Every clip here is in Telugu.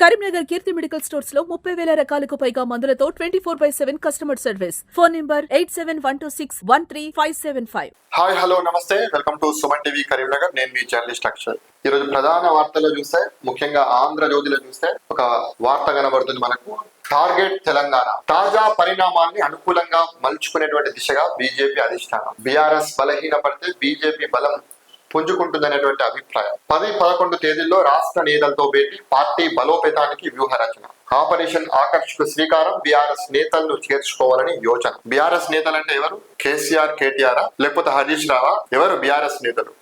కరీంనగర్ కీర్తి మెడికల్ స్టోర్స్లో ముప్పై వేల రకాలకు పైగా మందులతో twenty four by seven customer service. Phone number eight seven one two six one three five seven five. Hi hello నమస్తే. Welcome to Suman TV Karimnagar. నేను మీ జర్నలిస్ట్ అక్షర్ ఈ రోజు ప్రధాన వార్తల్లో చూస్తే ముఖ్యంగా ఆంధ్ర జ్యోతిలో చూస్తే ఒక వార్త కనబడుతుంది మనకు. టార్గెట్ తెలంగాణ. తాజా పరిణామాన్ని అనుకూలంగా మలుచుకునేటువంటి దిశగా బీజేపీ అధిష్టానం. బీఆర్ఎస్ బలహీనపడితే బీజేపీ బలం పుంజుకుంటుందనేటువంటి అభిప్రాయం. పది పదకొండు తేదీల్లో రాష్ట్ర నేతలతో భేటీ పార్టీ బలోపేతానికి వ్యూహ రచన ఆపరేషన్ ఆకర్షకు శ్రీకారం బీఆర్ఎస్ నేతలను చేర్చుకోవాలని యోచన. బీఆర్ఎస్ నేతలు అంటే ఎవరు? కేసీఆర్ కేటీఆర్? లేకపోతే హరీష్ రావా? ఎవరు బీఆర్ఎస్ నేతలు?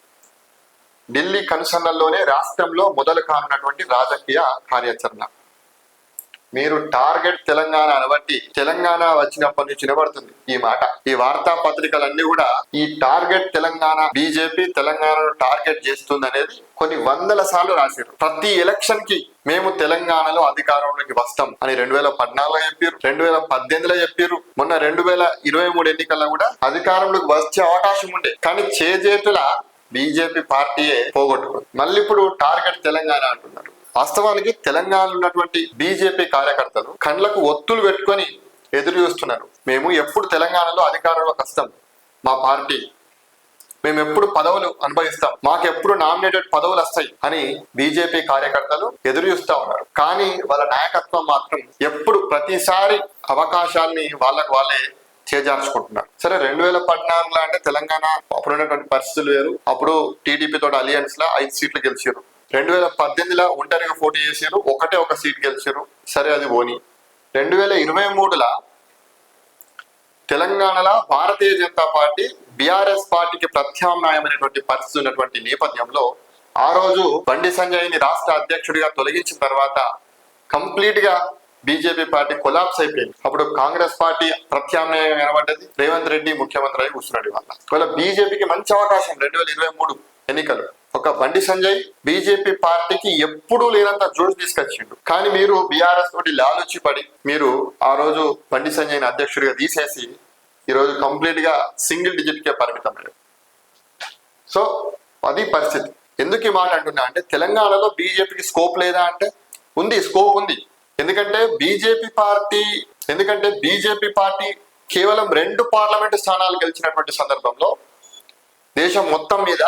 ఢిల్లీ కనుసన్నల్లోనే రాష్ట్రంలో మొదలు కానున్నటువంటి రాజకీయ కార్యాచరణ. మీరు టార్గెట్ తెలంగాణ అనబట్టి తెలంగాణ వచ్చినప్పటి నుంచి వినబడుతుంది ఈ మాట. ఈ వార్తా పత్రికలన్నీ కూడా ఈ టార్గెట్ తెలంగాణ బీజేపీ తెలంగాణను టార్గెట్ చేస్తుంది అనేది కొన్ని వందల సార్లు రాశారు. ప్రతి ఎలక్షన్కి మేము తెలంగాణలో అధికారంలోకి వస్తాం అని రెండు వేల పద్నాలుగులో చెప్పారు రెండు వేల పద్దెనిమిదిలో చెప్పారు. మొన్న రెండు వేల ఇరవై మూడు ఎన్నికల్లో కూడా అధికారంలోకి వచ్చే అవకాశం ఉండే. కానీ చేజేతుల బీజేపీ పార్టీయే పోగొట్టుకుంది. మళ్ళీ ఇప్పుడు టార్గెట్ తెలంగాణ అంటున్నారు. వాస్తవానికి తెలంగాణలో ఉన్నటువంటి బీజేపీ కార్యకర్తలు కండ్లకు ఒత్తులు పెట్టుకొని ఎదురు చూస్తున్నారు. మేము ఎప్పుడు తెలంగాణలో అధికారంలో కష్టం. మా పార్టీ. మేము ఎప్పుడు పదవులు అనుభవిస్తాం. మాకు ఎప్పుడు నామినేటెడ్ పదవులు వస్తాయి అని బీజేపీ కార్యకర్తలు ఎదురు చూస్తూ ఉన్నారు. కానీ వాళ్ళ నాయకత్వం మాత్రం ఎప్పుడు ప్రతిసారి అవకాశాల్ని వాళ్ళకు వాళ్ళే చేజార్చుకుంటున్నారు. సరే రెండు వేల పద్నాలుగులో అంటే తెలంగాణ అప్పుడు ఉన్నటువంటి పరిస్థితులు వేరు. అప్పుడు టీడీపీ తోటి అలియన్స్ లా ఐదు సీట్లు గెలిచారు రెండు వేల పద్దెనిమిదిలో ఒంటరిగా పోటీ చేశారు ఒకటే ఒక సీట్ గెలిచారు సరే అది పోని. రెండు వేల ఇరవై మూడులో తెలంగాణలో భారతీయ జనతా పార్టీ బీఆర్ఎస్ పార్టీకి ప్రత్యామ్నాయమైనటువంటి పరిస్థితి ఉన్నటువంటి నేపథ్యంలో ఆ రోజు బండి సంజయ్ని రాష్ట్ర అధ్యక్షుడిగా తొలగించిన తర్వాత కంప్లీట్గా బీజేపీ పార్టీ కొలాప్స్ అయిపోయింది. అప్పుడు కాంగ్రెస్ పార్టీ ప్రత్యామ్నాయం కనబడ్డది రేవంత్ రెడ్డి ముఖ్యమంత్రి అయి కూర్చున్నాడు ఇవాళ. ఒకవేళ బీజేపీకి మంచి అవకాశం రెండు వేల ఇరవై మూడు ఎన్నికలు. ఒక బండి సంజయ్ బీజేపీ పార్టీకి ఎప్పుడూ లేనంత జోష్ తీసుకొచ్చిండు. కానీ మీరు బీఆర్ఎస్ తోటి లాలుచి పడి మీరు ఆ రోజు బండి సంజయ్ని అధ్యక్షుడిగా తీసేసి ఈరోజు కంప్లీట్గా కంప్లీట్గా సింగిల్ డిజిట్ కే పరిమితమయ్యారు సో అది పరిస్థితి. ఎందుకు ఈ మాట అంటున్నా అంటే తెలంగాణలో బీజేపీకి స్కోప్ లేదా అంటే ఉంది స్కోప్ ఉంది. ఎందుకంటే బీజేపీ పార్టీ ఎందుకంటే బీజేపీ పార్టీ కేవలం రెండు పార్లమెంటు స్థానాలు గెలిచినటువంటి సందర్భంలో దేశం మొత్తం మీద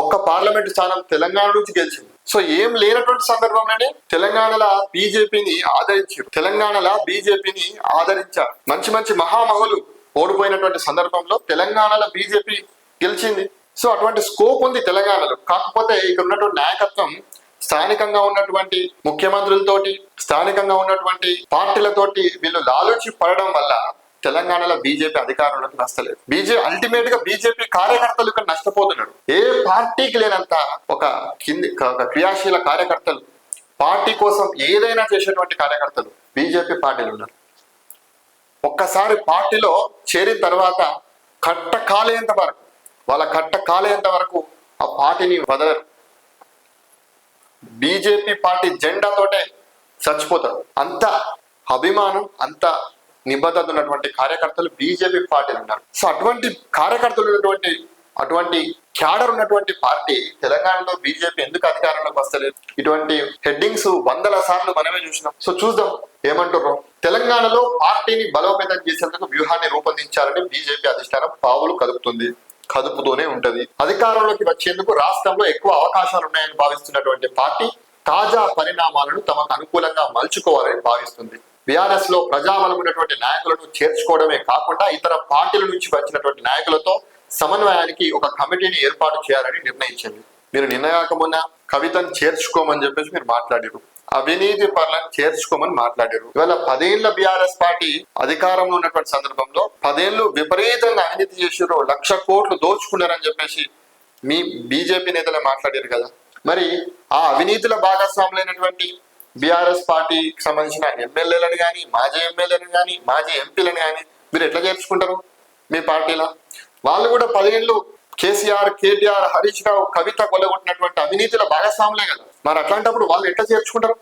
ఒక్క పార్లమెంట్ స్థానం తెలంగాణ నుంచి గెలిచింది. సో ఏం లేనటువంటి సందర్భంలోనే తెలంగాణలో బీజేపీని ఆదరించారు. తెలంగాణలో బీజేపీని ఆదరించారు. మంచి మంచి మహామహులు ఓడిపోయినటువంటి సందర్భంలో తెలంగాణలో బీజేపీ గెలిచింది. సో అటువంటి స్కోప్ ఉంది తెలంగాణలో. కాకపోతే ఇక్కడ ఉన్నటువంటి నాయకత్వం స్థానికంగా ఉన్నటువంటి ముఖ్యమంత్రులతోటి స్థానికంగా ఉన్నటువంటి పార్టీలతోటి వీళ్ళు లాలోచి పడడం వల్ల తెలంగాణలో బీజేపీ అధికారంలోకి నష్టలేదు బీజే అల్టిమేట్గా బీజేపీ కార్యకర్తలు ఇక్కడ నష్టపోతున్నారు. ఏ పార్టీకి లేనంత ఒక కింది క్రియాశీల కార్యకర్తలు పార్టీ కోసం ఏదైనా చేసేటువంటి కార్యకర్తలు బీజేపీ పార్టీలు ఉన్నారు. ఒక్కసారి పార్టీలో చేరిన తర్వాత కట్ట కాలేంత వరకు వాళ్ళ కట్ట కాలేంత వరకు ఆ పార్టీని వదలరు. బీజేపీ పార్టీ జెండాతోటే చచ్చిపోతారు. అంత అభిమానం అంత నిబద్ధత ఉన్నటువంటి కార్యకర్తలు బీజేపీ పార్టీలు ఉన్నారు సో అటువంటి కార్యకర్తలు ఉన్నటువంటి అటువంటి క్యాడర్ ఉన్నటువంటి పార్టీ తెలంగాణలో బీజేపీ ఎందుకు అధికారంలోకి వస్తలేదు? ఇటువంటి హెడ్డింగ్స్ వందల సార్లు మనమే చూసినాం. సో చూద్దాం ఏమంటారు తెలంగాణలో పార్టీని బలోపేతం చేసేందుకు వ్యూహాన్ని రూపొందించాలని బీజేపీ అధిష్టానం పావులు కదుపుతుంది కదుపుతూనే ఉంటది. అధికారంలోకి వచ్చేందుకు రాష్ట్రంలో ఎక్కువ అవకాశాలు ఉన్నాయని భావిస్తున్నటువంటి పార్టీ తాజా పరిణామాలను తమకు అనుకూలంగా మలుచుకోవాలని భావిస్తుంది. బీఆర్ఎస్లో ప్రజాబలం ఉన్నటువంటి నాయకులను చేర్చుకోవడమే కాకుండా ఇతర పార్టీల నుంచి వచ్చినటువంటి నాయకులతో సమన్వయానికి ఒక కమిటీని ఏర్పాటు చేయాలని నిర్ణయించింది. మీరు నిన్నగాక మొన్న కవితను చేర్చుకోమని చెప్పేసి మీరు మాట్లాడారు. అవినీతి పనులను చేర్చుకోమని మాట్లాడారు. ఇవాళ పదేళ్ళ బీఆర్ఎస్ పార్టీ అధికారంలో ఉన్నటువంటి సందర్భంలో పదేళ్ళు విపరీతంగా అవినీతి చేసారు లక్ష కోట్లు దోచుకున్నారని చెప్పేసి మీ బీజేపీ నేతలే మాట్లాడారు కదా. మరి ఆ అవినీతిలో భాగస్వాములైనటువంటి బీఆర్ఎస్ పార్టీకి సంబంధించిన ఎమ్మెల్యేలను కానీ మాజీ ఎమ్మెల్యేలను కానీ మాజీ ఎంపీలను కానీ మీరు ఎట్లా చేర్చుకుంటారు మీ పార్టీలో? వాళ్ళు కూడా పదిహేళ్ళు కేసీఆర్ కేటీఆర్ హరీష్ రావు కవిత కొలగొట్టినటువంటి అవినీతిలో భాగస్వాములే కదా. మరి అట్లాంటప్పుడు వాళ్ళు ఎట్లా చేర్చుకుంటారు?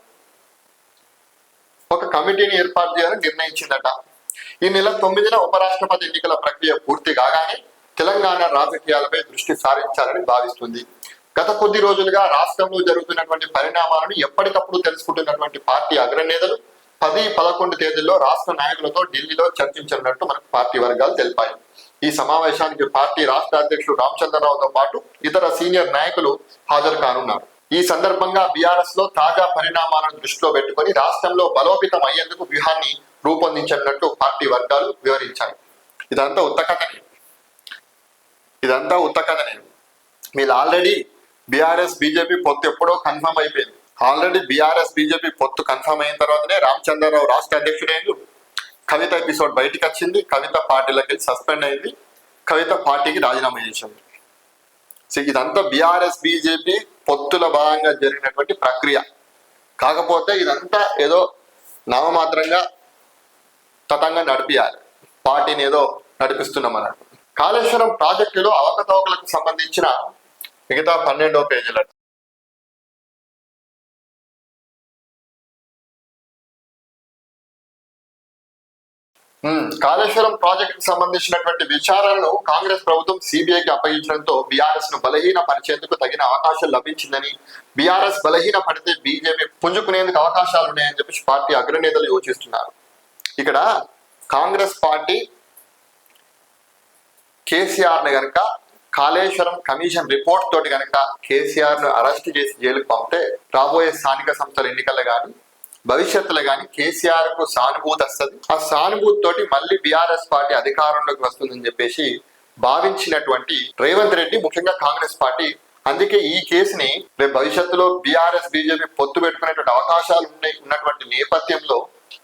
ఒక కమిటీని ఏర్పాటు చేయాలని నిర్ణయించిందట. ఈ నెల తొమ్మిదిన ఉపరాష్ట్రపతి ఎన్నికల ప్రక్రియ పూర్తి కాగానే తెలంగాణ రాజకీయాలపై దృష్టి సారించాలని భావిస్తుంది. గత కొద్ది రోజులుగా రాష్ట్రంలో జరుగుతున్నటువంటి పరిణామాలను ఎప్పటికప్పుడు తెలుసుకుంటున్నటువంటి పార్టీ అగ్రనేతలు పది పదకొండు తేదీల్లో రాష్ట్ర నాయకులతో ఢిల్లీలో చర్చించనున్నట్టు మనకు పార్టీ వర్గాలు తెలిపాయి. ఈ సమావేశానికి పార్టీ రాష్ట్ర అధ్యక్షుడు రామచంద్రరావుతో పాటు ఇతర సీనియర్ నాయకులు హాజరు కానున్నారు. ఈ సందర్భంగా బీఆర్ఎస్లో తాజా పరిణామాలను దృష్టిలో పెట్టుకొని రాష్ట్రంలో బలోపేతం అయ్యేందుకు వ్యూహాన్ని రూపొందించనున్నట్టు పార్టీ వర్గాలు వివరించాయి. ఇదంతా ఉత్తకథనే ఇదంతా ఉత్తకథనే మీరు ఆల్రెడీ బీఆర్ఎస్ బీజేపీ పొత్తు ఎప్పుడో కన్ఫర్మ్ అయిపోయింది. ఆల్రెడీ బీఆర్ఎస్ బీజేపీ పొత్తు కన్ఫర్మ్ అయిన తర్వాతనే రామచంద్రరావు రాష్ట్ర అధ్యక్షుడైంది కవిత ఎపిసోడ్ బయటికి వచ్చింది. కవిత పార్టీలోకి సస్పెండ్ అయింది. కవిత పార్టీకి రాజీనామా చేసింది సో ఇదంతా బీఆర్ఎస్ బీజేపీ పొత్తుల భాగంగా జరిగినటువంటి ప్రక్రియ. కాకపోతే ఇదంతా ఏదో నామమాత్రంగా తతంగా నడిపియాలి. పార్టీని ఏదో నడిపిస్తున్నాం అన్నట్టు. కాళేశ్వరం ప్రాజెక్టులో అవకతవకలకు సంబంధించిన మిగతా పన్నెండో పేజీల కాళేశ్వరం ప్రాజెక్టుకు సంబంధించినటువంటి విచారణను కాంగ్రెస్ ప్రభుత్వం సిబిఐకి అప్పగించడంతో బీఆర్ఎస్ను బలహీన పరిచేందుకు తగిన అవకాశం లభించిందని బీఆర్ఎస్ బలహీన పడితే బీజేపీ పుంజుకునేందుకు అవకాశాలు ఉన్నాయని చెప్పేసి పార్టీ అగ్రనేతలు యోచిస్తున్నారు. ఇక్కడ కాంగ్రెస్ పార్టీ కేసీఆర్ని గనక కాళేశ్వరం కమిషన్ రిపోర్ట్ తోటి కనుక కేసీఆర్ను అరెస్ట్ చేసి జైలుకు పంపితే రాబోయే స్థానిక సంస్థల ఎన్నికల్లో కానీ భవిష్యత్తులో కానీ కేసీఆర్కు సానుభూతి వస్తుంది. ఆ సానుభూతి తోటి మళ్ళీ బీఆర్ఎస్ పార్టీ అధికారంలోకి వస్తుందని చెప్పేసి భావించినటువంటి రేవంత్ రెడ్డి ముఖ్యంగా కాంగ్రెస్ పార్టీ. అందుకే ఈ కేసుని రేపు భవిష్యత్తులో బీఆర్ఎస్ బీజేపీ పొత్తు పెట్టుకునేటువంటి అవకాశాలు ఉన్నాయి ఉన్నటువంటి నేపథ్యంలో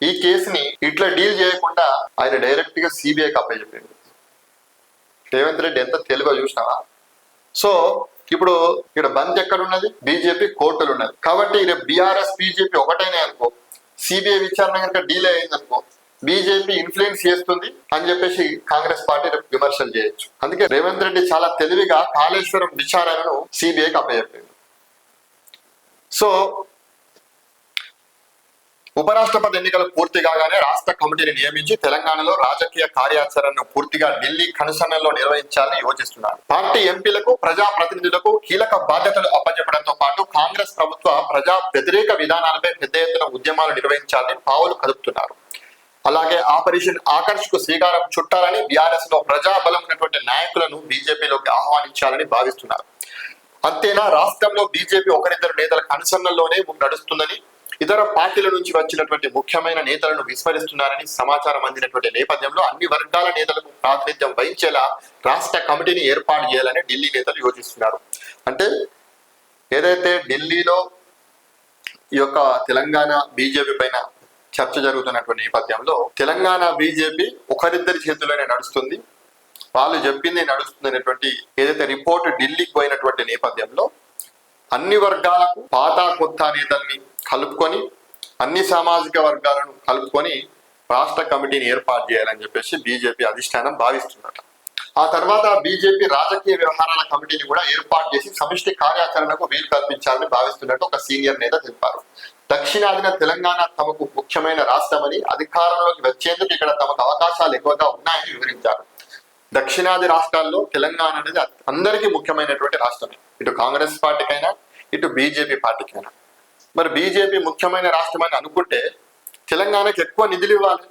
ఈ కేసుని ఇట్లా డీల్ చేయకుండా ఆయన డైరెక్ట్గా సిబిఐకి అప్పచెప్పింది రేవంత్ రెడ్డి ఎంత తెలివిగా చూసినావా? సో ఇప్పుడు ఇక్కడ బంద్ ఎక్కడ ఉన్నది బీజేపీ కోర్టులు ఉన్నది కాబట్టి రేపు బీఆర్ఎస్ బీజేపీ ఒకటైనా అనుకో సిబిఐ విచారణ కనుక డీలే అయింది అనుకో బీజేపీ ఇన్ఫ్లుయెన్స్ చేస్తుంది అని చెప్పేసి కాంగ్రెస్ పార్టీ రేపు విమర్శలు చేయొచ్చు. అందుకే రేవంత్ రెడ్డి చాలా తెలివిగా కాళేశ్వరం విచారణను సిబిఐకి అప్పచెప్పింది సో ఉపరాష్ట్రపతి ఎన్నికలు పూర్తి కాగానే రాష్ట్ర కమిటీని నియమించి తెలంగాణలో రాజకీయ కార్యాచరణను పూర్తిగా ఢిల్లీ కనుసన్నల్లో నిర్వహించాలని యోచిస్తున్నారు. పార్టీ ఎంపీలకు ప్రజా ప్రతినిధులకు కీలక బాధ్యతలు అప్పచెప్పడంతో పాటు కాంగ్రెస్ ప్రభుత్వ ప్రజా వ్యతిరేక విధానాలపై పెద్ద ఎత్తున ఉద్యమాలు నిర్వహించాలని పావులు కదుపుతున్నారు. అలాగే ఆపరేషన్ ఆకర్ష్కు శ్రీకారం చుట్టాలని బీఆర్ఎస్లో ప్రజాబలం ఉన్నటువంటి నాయకులను బీజేపీలోకి ఆహ్వానించాలని భావిస్తున్నారు. అంతేనా రాష్ట్రంలో బీజేపీ ఒకరిద్దరు నేతల కనుసన్నల్లోనే నడుస్తుందని ఇతర పార్టీల నుంచి వచ్చినటువంటి ముఖ్యమైన నేతలను విస్మరిస్తున్నారని సమాచారం అందినటువంటి నేపథ్యంలో అన్ని వర్గాల నేతలకు ప్రాతినిధ్యం వహించేలా రాష్ట్ర కమిటీని ఏర్పాటు చేయాలని ఢిల్లీ నేతలు యోచిస్తున్నారు. అంటే ఏదైతే ఢిల్లీలో ఈ యొక్క తెలంగాణ బీజేపీ పైన చర్చ జరుగుతున్నటువంటి నేపథ్యంలో తెలంగాణ బీజేపీ ఒకరిద్దరి చేతుల్లోనే నడుస్తుంది. వాళ్ళు చెప్పింది నడుస్తుంది అనేటువంటి ఏదైతే రిపోర్ట్ ఢిల్లీకి పోయినటువంటి నేపథ్యంలో అన్ని వర్గాలకు పాత కొత్త నేతల్ని కలుపుకొని అన్ని సామాజిక వర్గాలను కలుపుకొని రాష్ట్ర కమిటీని ఏర్పాటు చేయాలని చెప్పేసి బీజేపీ అధిష్టానం భావిస్తున్నట ఆ తర్వాత బీజేపీ రాజకీయ వ్యవహారాల కమిటీని కూడా ఏర్పాటు చేసి సమిష్టి కార్యాచరణకు వీలు కల్పించాలని భావిస్తున్నట్టు ఒక సీనియర్ నేత తెలిపారు. దక్షిణాదిన తెలంగాణ తమకు ముఖ్యమైన రాష్ట్రమని అధికారంలోకి వచ్చేందుకు ఇక్కడ తమకు అవకాశాలు ఎక్కువగా ఉన్నాయని వివరించారు. దక్షిణాది రాష్ట్రాల్లో తెలంగాణ అనేది అందరికీ ముఖ్యమైనటువంటి రాష్ట్రమే. ఇటు కాంగ్రెస్ పార్టీకైనా ఇటు బీజేపీ పార్టీకైనా. మరి బీజేపీ ముఖ్యమైన రాష్ట్రం అని అనుకుంటే తెలంగాణకు ఎక్కువ నిధులు ఇవ్వాలి.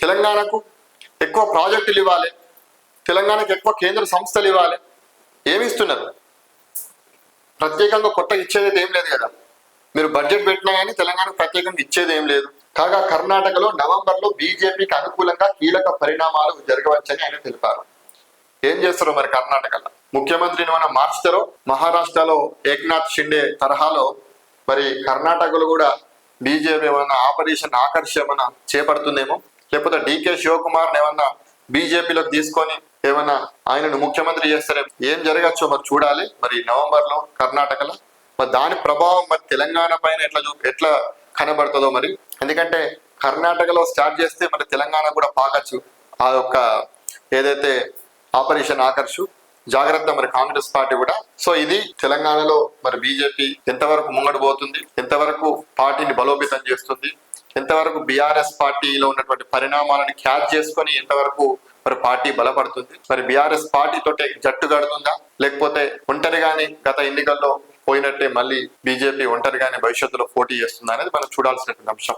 తెలంగాణకు ఎక్కువ ప్రాజెక్టులు ఇవ్వాలి. తెలంగాణకు ఎక్కువ కేంద్ర సంస్థలు ఇవ్వాలి. ఏమి ఇస్తున్నారు? ప్రత్యేకంగా కొత్తగా ఇచ్చేది ఏం లేదు కదా. మీరు బడ్జెట్ పెట్టినా కానీ తెలంగాణకు ప్రత్యేకంగా ఇచ్చేది ఏం లేదు. కాగా కర్ణాటకలో నవంబర్లో బీజేపీకి అనుకూలంగా కీలక పరిణామాలు జరగవచ్చని ఆయన తెలిపారు. ఏం చేస్తారు మరి కర్ణాటకలో? ముఖ్యమంత్రిని మనం మార్చుతారో? మహారాష్ట్రలో ఏక్నాథ్ షిండే తరహాలో మరి కర్ణాటకలో కూడా బీజేపీ ఏమన్నా ఆపరేషన్ ఆకర్ష ఏమన్నా చేపడుతుందేమో? లేకపోతే డికే శివకుమార్ ఏమన్నా బీజేపీలోకి తీసుకొని ఏమన్నా ఆయనను ముఖ్యమంత్రి చేస్తారే? ఏం జరగచ్చో మరి చూడాలి. మరి నవంబర్లో కర్ణాటకలో. మరి దాని ప్రభావం మరి తెలంగాణ పైన ఎట్లా చూ ఎట్లా కనబడుతుందో మరి? ఎందుకంటే కర్ణాటకలో స్టార్ట్ చేస్తే మరి తెలంగాణ కూడా పాకచ్చు. ఆ యొక్క ఏదైతే ఆపరేషన్ ఆకర్షు జాగ్రత్త మరి కాంగ్రెస్ పార్టీ కూడా. సో ఇది తెలంగాణలో మరి బీజేపీ ఎంతవరకు ముంగడు పోతుంది ఎంతవరకు పార్టీని బలోపేతం చేస్తుంది ఎంతవరకు బీఆర్ఎస్ పార్టీలో ఉన్నటువంటి పరిణామాలను క్యాచ్ చేసుకొని ఎంతవరకు మరి పార్టీ బలపడుతుంది. మరి బీఆర్ఎస్ పార్టీ తోటే జట్టు కడుతుందా లేకపోతే ఒంటరిగాని గత ఎన్నికల్లో పోయినట్టే మళ్ళీ బీజేపీ ఒంటరిగానే భవిష్యత్తులో పోటీ చేస్తుందా అనేది మనం చూడాల్సినటువంటి అంశం.